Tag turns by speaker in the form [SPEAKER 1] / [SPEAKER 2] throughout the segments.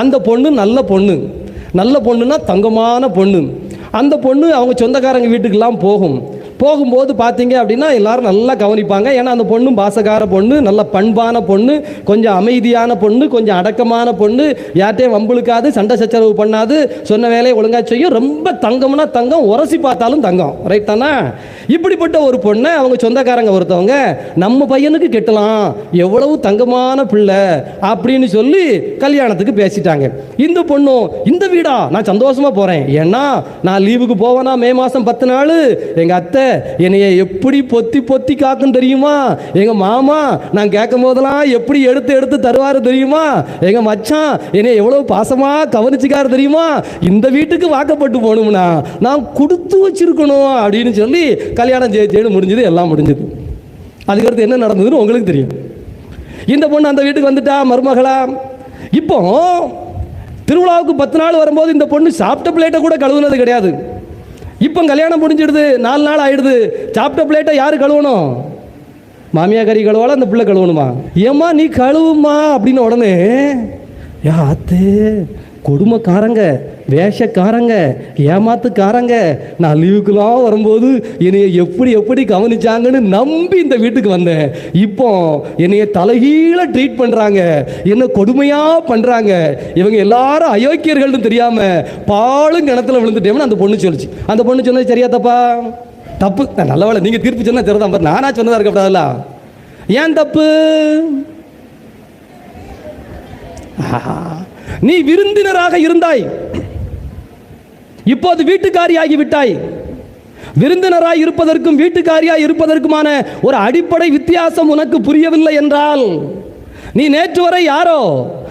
[SPEAKER 1] அந்த பொண்ணு நல்ல பொண்ணு. நல்ல பொண்ணுன்னா தங்கமான பொண்ணு. அந்த பொண்ணு அவங்க சொந்தக்காரங்க வீட்டுக்கெல்லாம் போகும். போகும்போது பார்த்தீங்க அப்படின்னா எல்லாரும் நல்லா கவனிப்பாங்க. ஏன்னா அந்த பொண்ணு பாசக்கார பொண்ணு நல்ல பண்பான பொண்ணு கொஞ்சம் அமைதியான பொண்ணு கொஞ்சம் அடக்கமான பொண்ணு. யார்ட்டையும் வம்புழுக்காது சண்டை சச்சரவு பண்ணாது. சொன்ன வேலையை ஒழுங்கா செய்யும். ரொம்ப தங்கம்னா தங்கம் உரசி பார்த்தாலும் தங்கம். ரைட் தானே? இப்படிப்பட்ட ஒரு பொண்ணை அவங்க சொந்தக்காரங்க ஒருத்தவங்க நம்ம பையனுக்கு கெட்டலாம். எவ்வளவு தங்கமான பிள்ளை அப்படின்னு சொல்லி கல்யாணத்துக்கு பேசிட்டாங்க. இந்த பொண்ணும் இந்த வீடா? நான் சந்தோஷமா போறேன். ஏன்னா நான் லீவுக்கு போவேனா மே மாசம் பத்து நாள்? எங்க அத்தை என்னைய எப்படி பொத்தி பொத்தி காக்கும் தெரியுமா? எங்க மாமா நான் கேட்கும் போதெல்லாம் எப்படி எடுத்து எடுத்து தருவாரு தெரியுமா? எங்க மச்சான் என்னைய எவ்வளவு பாசமா கவனிச்சுக்காரு தெரியுமா? இந்த வீட்டுக்கு வாக்கப்பட்டு போகணும்னா நான் கொடுத்து வச்சிருக்கணும் அப்படின்னு சொல்லி கல்யாணம் ஜெயிச்சேன்னு முடிஞ்சது எல்லாம் முடிஞ்சது. அதுக்கடுத்து என்ன நடந்ததுன்னு உங்களுக்கு தெரியும். இந்த பொண்ணு அந்த வீட்டுக்கு வந்துட்டா மருமகளா? இப்போ திருவிழாவுக்கு பத்து நாள் வரும்போது இந்த பொண்ணு சாப்பிட்ட பிளேட்டை கூட கழுவுனது கிடையாது. இப்போ கல்யாணம் முடிஞ்சிடுது நாலு நாள் ஆயிடுது. சாப்பிட்ட பிளேட்டை யார் கழுவணும்? மாமியா கறி கழுவாலும் அந்த பிள்ளை கழுவணுமா? ஏம்மா நீ கழுவுமா அப்படின்னு உடனே யா அத்தே கொடுமைக்காரங்க வேஷக்காரங்க ஏமாத்துக்காரங்க நான் லீவுக்குலாம் வரும்போது என்னைய எப்படி எப்படி கவனிச்சாங்கன்னு நம்பி இந்த வீட்டுக்கு வந்தேன். இப்போ என்னைய தலைகீழ ட்ரீட் பண்ணுறாங்க என்ன கொடுமையாக பண்ணுறாங்க இவங்க எல்லாரும் அயோக்கியர்கள்னு தெரியாமல் பாலும் கிணத்துல விழுந்துட்டேன்னு அந்த பொண்ணு சொல்லிச்சு. அந்த பொண்ணு சொன்னது சரியா தப்பா? தப்பு. நல்ல வேலை நீங்கள் தீர்ப்பு சொன்னால் தெரியாதான் பாரு நானா சொன்னதா ஏன் தப்பு? நீ விருந்தினராக இருந்தாய். இப்போது வீட்டுக்காரியாகி விட்டாய். விருந்தினராய் இருப்பதற்கும் வீட்டுக்காரியாய் இருப்பதற்குமான ஒரு அடிப்படை வித்தியாசம் உனக்கு புரியவில்லை என்றால் நீ நேற்று வரை யாரோ?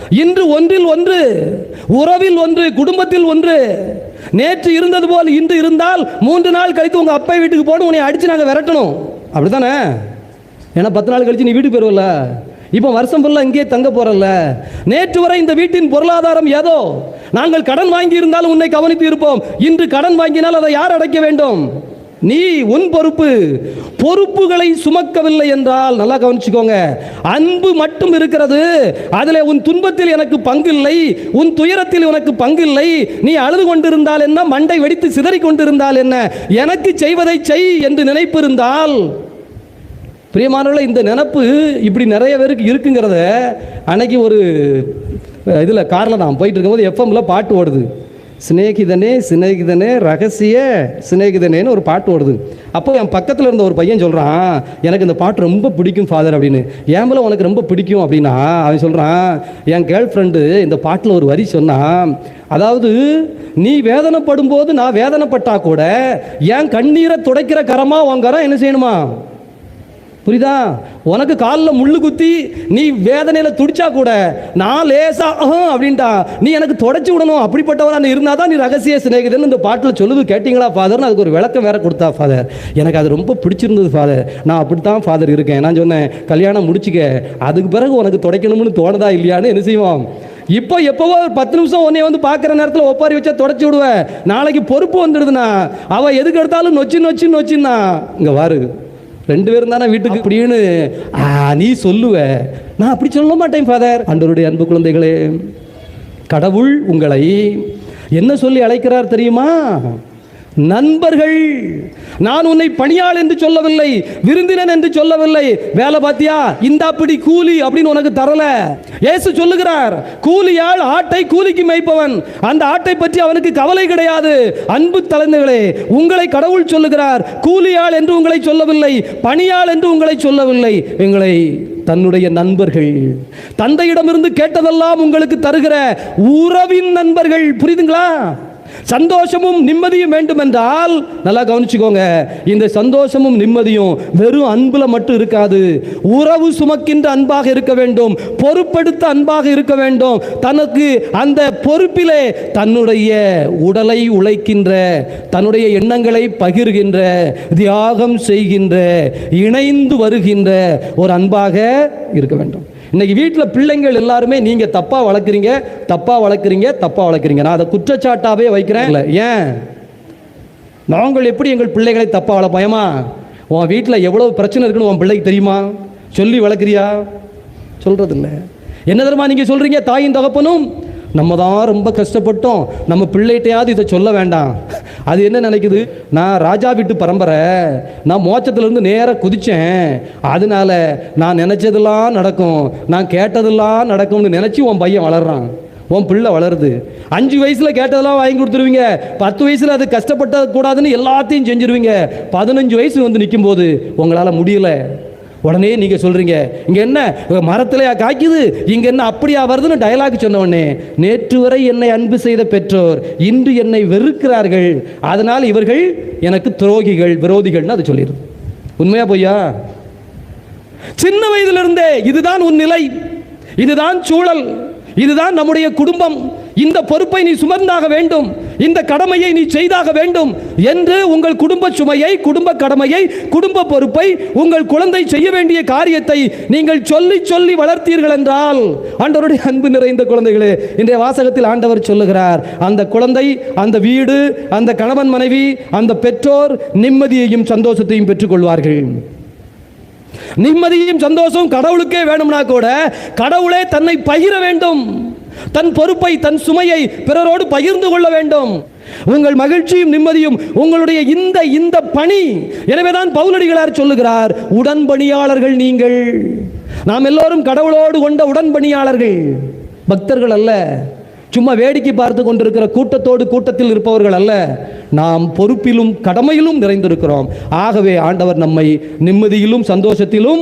[SPEAKER 1] இன்று ஒன்றில் ஒன்று உறவில் ஒன்று குடும்பத்தில் ஒன்று நேற்று இருந்தது போல் இன்று இருந்தால் மூன்று நாள் கழித்து உங்க அப்பா வீட்டுக்கு போகணும் உன்னை அடிச்சு நாங்கள் விரட்டணும். அப்படித்தானே? ஏன்னா பத்து நாள் கழிச்சு நீ வீட்டுக்கு போயிருவில்ல. இப்போ வருஷம் ஃபுல்லாக இங்கேயே தங்க போறல்ல. நேற்று வரை இந்த வீட்டின் பொருளாதாரம் ஏதோ? நாங்கள் கடன் வாங்கி இருந்தாலும் உன்னை கவனித்து இருப்போம். இன்று கடன் வாங்கினால் அதை யார் அடைக்க வேண்டும்? நீ உன் பொறுப்பு. பொறுப்புகளை சுமக்கவில்லை என்றால் நல்லா கவனிச்சுக்கோங்க. அன்பு மட்டும் இருக்கிறது. அதில் உன் துன்பத்தில் எனக்கு பங்கில்லை. உன் துயரத்தில் உனக்கு பங்கு இல்லை நீ அழுது கொண்டிருந்தால் என்ன? மண்டை வெடித்து சிதறிக் கொண்டிருந்தால் என்ன? எனக்கு செய்வதை செய் என்று நினைப்பு இருந்தால் பிரியமானவர்களே இந்த நினப்பு இப்படி நிறைய பேருக்கு இருக்குங்கிறத அன்னைக்கு ஒரு இதில் காரில் நான் போயிட்டு இருக்கும்போது எஃப்எம்ல பாட்டு ஓடுது. சிநேகிதனே சிநேகிதனே ரகசிய சிநேகிதனேன்னு ஒரு பாட்டு ஓடுது. அப்போ என் பக்கத்தில் இருந்த ஒரு பையன் சொல்கிறான் எனக்கு இந்த பாட்டு ரொம்ப பிடிக்கும் ஃபாதர் அப்படின்னு. ஏன் உனக்கு ரொம்ப பிடிக்கும் அப்படின்னா அவன் சொல்கிறான் என் கேர்ள் ஃப்ரெண்டு இந்த பாட்டில் ஒரு வரி சொன்னான் அதாவது நீ வேதனைப்படும் போது நான் வேதனைப்பட்டா கூட என் கண்ணீரை துடைக்கிற கரமாக உன் கரம் என்ன செய்யணுமா? புரியுதா? உனக்கு காலில் முள்ளு குத்தி நீ வேதனையில் துடிச்சா கூட நான் லேசா அப்படின்ட்டா நீ எனக்கு தொடச்சி விடணும் அப்படிப்பட்டவராக இருந்தால் தான் நீ ரகசிய சிநேகிதன் இந்த பாட்டில் சொல்லுது. கேட்டிங்களா ஃபாதர்னு அதுக்கு ஒரு விளக்கம் வேற கொடுத்தா ஃபாதர் எனக்கு அது ரொம்ப பிடிச்சிருந்தது ஃபாதர் நான் அப்படித்தான் ஃபாதர் இருக்கேன். நான் சொன்னேன் கல்யாணம் முடிச்சுக்க. அதுக்கு பிறகு உனக்கு துடைக்கணும்னு தோணுதா இல்லையான்னு என்ன செய்வோம் இப்போ எப்போவோ ஒரு பத்து நிமிஷம் உன்னைய வந்து பார்க்குற நேரத்தில் ஒப்பாரி வச்சா தொடச்சி விடுவேன் நாளைக்கு பொறுப்பு வந்துடுதுண்ணா. அவள் எதுக்கு எடுத்தாலும் நொச்சின்னு நொச்சி நொச்சின்னா இங்கே வாரு. ரெண்டு பேரும் தானே வீட்டுக்கு அப்படின்னு நீ சொல்லுவ. நான் அப்படி சொல்ல மாட்டேன் ஃபாதர் அன்றருடைய அன்பு குழந்தைகளே கடவுள் உங்களை என்ன சொல்லி அழைக்கிறார் தெரியுமா? நண்பர்கள் நான் உன்னை பணியாள் என்று சொல்லவில்லை விருந்தினன் என்று சொல்லவில்லை. வேலை பாத்தியா இந்த அப்படி கூலி அப்படின்னு உனக்கு தரல. ஏசு சொல்லுகிறார் கூலியாள் ஆட்டை கூலிக்கு மேய்ப்பவன். அந்த ஆட்டை பற்றி அவனுக்கு கவலை கிடையாது. அன்பு தலைந்தர்களே உங்களை கடவுள் சொல்லுகிறார் கூலியாள் என்று உங்களை சொல்லவில்லை பணியாள் என்று உங்களை சொல்லவில்லை. எங்களை தன்னுடைய நண்பர்கள் தந்தையிடமிருந்து கேட்டதெல்லாம் உங்களுக்கு தருகிற உறவின் நண்பர்கள். புரியுதுங்களா? சந்தோஷமும் நிம்மதியும் வேண்டும் என்றால் நல்லா கவனிச்சுக்கோங்க இந்த சந்தோஷமும் நிம்மதியும் வெறும் அன்புல மட்டும் இருக்காது. உறவு சுமக்கின்ற அன்பாக இருக்க வேண்டும் பொறுப்பெடுத்த அன்பாக இருக்க வேண்டும். தனக்கு அந்த பொறுப்பிலே தன்னுடைய உடலை உழைக்கின்ற தன்னுடைய எண்ணங்களை பகிர்கின்ற தியாகம் செய்கின்ற இணைந்து வருகின்ற ஒரு அன்பாக இருக்க வேண்டும். இன்னைக்கு வீட்டில் பிள்ளைங்கள் எல்லாருமே நீங்க தப்பா வளர்க்குறீங்க தப்பா வளர்க்குறீங்க தப்பா வளர்க்குறீங்க. நான் அதை குற்றச்சாட்டாவே வைக்கிறேன். இல்லை ஏன்? நாங்கள் எப்படி எங்கள் பிள்ளைகளை தப்பா வளர்ப்போமா? உன் வீட்டில் எவ்வளவு பிரச்சனை இருக்குன்னு உன் பிள்ளைக்கு தெரியுமா? சொல்லி வளர்க்குறியா? சொல்றது இல்லை என்ன தெரியுமா நீங்க சொல்றீங்க? தாயும் தகப்பனும் நம்ம தான் ரொம்ப கஷ்டப்பட்டோம். நம்ம பிள்ளைகிட்டையாவது இதை சொல்ல வேண்டாம். அது என்ன நினைக்குது? நான் ராஜா வீட்டு பரம்பரை. நான் மோச்சத்துலேருந்து நேராக குதித்தேன் அதனால நான் நினச்சதெல்லாம் நடக்கும். நான் கேட்டதெல்லாம் நடக்கும்னு நினச்சி உன் பையன் வளர்றான். உன் பிள்ளை வளருது. அஞ்சு வயசில் கேட்டதெல்லாம் வாங்கி கொடுத்துருவீங்க. பத்து வயசில் அது கஷ்டப்பட்ட கூடாதுன்னு எல்லாத்தையும் செஞ்சிருவீங்க. பதினஞ்சு வயசு வந்து நிற்கும் போது உங்களால் முடியல. உடனே நீங்கள் சொல்கிறீங்க இங்கே என்ன? மரத்திலையா காய்க்குது. இங்கே என்ன அப்படியா வருதுன்னு டயலாக் சொன்ன உடனே நேற்று வரை என்னை அன்பு செய்த பெற்றோர் இன்று என்னை வெறுக்கிறார்கள். அதனால் இவர்கள் எனக்கு துரோகிகள் விரோதிகள்னு அது சொல்லிடுது. உண்மையா பொய்யா? சின்ன வயதிலிருந்தே இதுதான் உன் நிலை. இதுதான் சூழல். இதுதான் நம்முடைய குடும்பம். இந்த பொறுப்பை நீ சுமந்தாக வேண்டும். இந்த கடமையை நீ செய்தாக வேண்டும் என்று உங்கள் குடும்ப சுமையை குடும்ப கடமையை குடும்ப பொறுப்பை உங்கள் குழந்தை செய்ய வேண்டிய காரியத்தை நீங்கள் சொல்லி சொல்லி வளர்த்தீர்கள் என்றால் ஆண்டவருடைய அன்பு நிறைந்த குழந்தைகளே இன்றைய வாசகத்தில் ஆண்டவர் சொல்லுகிறார் அந்த குழந்தை அந்த வீடு அந்த கணவன் மனைவி அந்த பெற்றோர் நிம்மதியையும் சந்தோஷத்தையும் பெற்றுக்கொள்வார்கள். நிம்மதியும் சந்தோஷம் கடவுளுக்கே வேணும்னா கூட கடவுளே தன்னை பகிர வேண்டும். தன் பொறுப்பை தன் சுமையை பிறரோடு பகிர்ந்து கொள்ள வேண்டும். உங்கள் மகிழ்ச்சியும் நிம்மதியும் உங்களுடைய இந்த இந்த பணி. எனவேதான் பவுலடிகளார் சொல்லுகிறார் உடன்பணியாளர்கள் நீங்கள். நாம் எல்லோரும் கடவுளோடு கொண்ட உடன்பணியாளர்கள். பக்தர்கள் அல்ல. சும்மா வேடிக்கை பார்த்து கொண்டிருக்கிற கூட்டத்தோடு கூட்டத்தில் இருப்பவர்கள் அல்ல. நாம் பொறுப்பிலும் கடமையிலும் நிறைந்திருக்கிறோம். ஆகவே ஆண்டவர் நம்மை நிம்மதியிலும் சந்தோஷத்திலும்